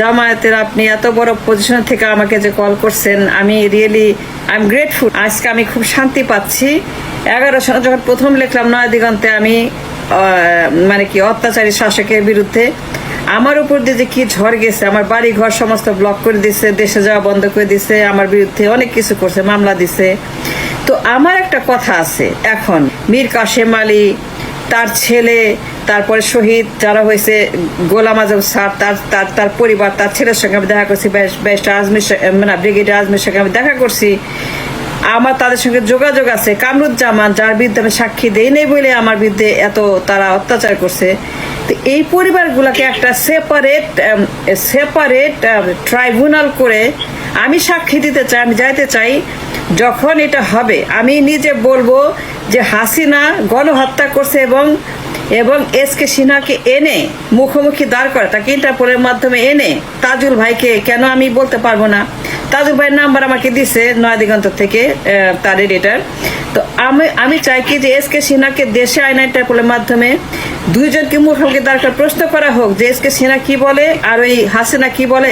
জামায়াতের আপনি এত বড় পজিশন থেকে আমাকে যে কল করছেন, আমি রিয়েলি আই এম গ্রেটফুল আজকে আমি খুব শান্তি পাচ্ছি। এগারো সালে যখন প্রথম লিখলাম নয় দিগন্তে আমি মানে কি, অত্যাচারী শাসকের বিরুদ্ধে, আমার উপর দিয়ে যে কি ঝড় গেছে, আমার বাড়ি ঘর সমস্ত ব্লক করে দিছে, দেশে যাওয়া বন্ধ করে দিছে, আমার বিরুদ্ধে অনেক কিছু করছে, মামলা দিছে। তো আমার একটা কথা আছে, এখন, মীর কাশেম আলী, তার ছেলে তারপরে শহীদ যারা হয়েছে, গোলাম আজম স্যার, তার তার তার পরিবার, তার ছেলের সঙ্গে আমি দেখা করছি ব্যারিস্টার আজমির মানে ব্রিগেডিয়ার আজমির সঙ্গে আমি দেখা করছি। আমার তাদের সঙ্গে যোগাযোগ আছে। কামরুজ্জামান, যার বিরুদ্ধে আমি সাক্ষী দেই নেই বলে আমার বিরুদ্ধে এত তারা অত্যাচার করছে। তো এই পরিবারগুলোকে একটা সেপারেট সেপারেট ট্রাইব্যুনাল করে আমি সাক্ষী দিতে চাই, আমি যাইতে চাই, যখন এটা হবে, আমি নিজে বলব যে হাসিনা গণহত্যা করছে এবং এবং এস কে সিনহাকে এনে মুখোমুখি দাঁড় করে, তাকে ইন্টারপোলের মাধ্যমে এনে তাজুল ভাইকে কেন আমি বলতে পারব না? তাজুল ভাইয়ের নাম্বার আমাকে দিছে নয় দিগন্ত থেকে তার এডিটার তো আমি আমি চাই কি যে এস কে সিনহাকে দেশে আইন ইন্টারপোলের মাধ্যমে দুইজনকে মুখোমুখি দাঁড় প্রশ্ন করা হোক যে এস কে সিনহা কি বলে আর ওই হাসিনা কি বলে।